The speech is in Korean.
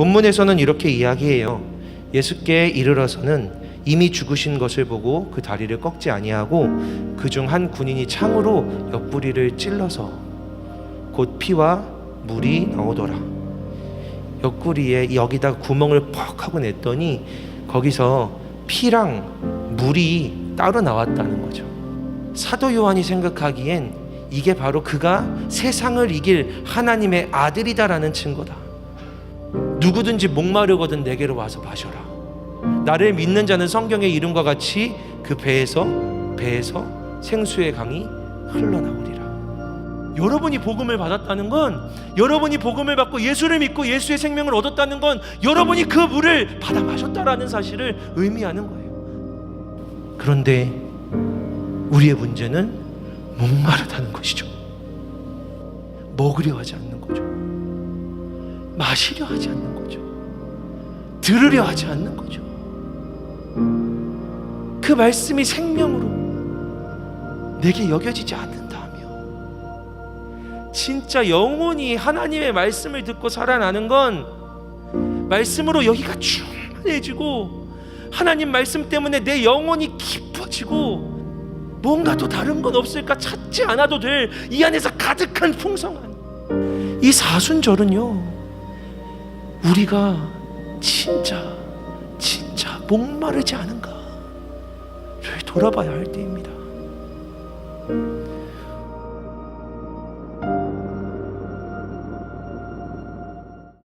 본문에서는 이렇게 이야기해요. 예수께 이르러서는 이미 죽으신 것을 보고 그 다리를 꺾지 아니하고 그 중 한 군인이 창으로 옆구리를 찔러서 곧 피와 물이 나오더라. 옆구리에 여기다 구멍을 퍽 하고 냈더니 거기서 피랑 물이 따로 나왔다는 거죠. 사도 요한이 생각하기엔 이게 바로 그가 세상을 이길 하나님의 아들이다라는 증거다. 누구든지 목마르거든 내게로 와서 마셔라. 나를 믿는 자는 성경의 이름과 같이 그 배에서 배에서 생수의 강이 흘러나오리라. 여러분이 복음을 받았다는 건 여러분이 복음을 받고 예수를 믿고 예수의 생명을 얻었다는 건 여러분이 그 물을 받아 마셨다라는 사실을 의미하는 거예요. 그런데 우리의 문제는 목마르다는 것이죠. 먹으려 하지 않는 거죠. 마시려 하지 않는 거죠. 들으려 하지 않는 거죠. 그 말씀이 생명으로 내게 여겨지지 않는다며. 진짜 영원히 하나님의 말씀을 듣고 살아나는 건 말씀으로 여기가 충만해지고 하나님 말씀 때문에 내 영혼이 깊어지고 뭔가 또 다른 건 없을까 찾지 않아도 될 이 안에서 가득한 풍성한 이 사순절은요 우리가 진짜 진짜 목마르지 않은가를 돌아봐야 할 때입니다.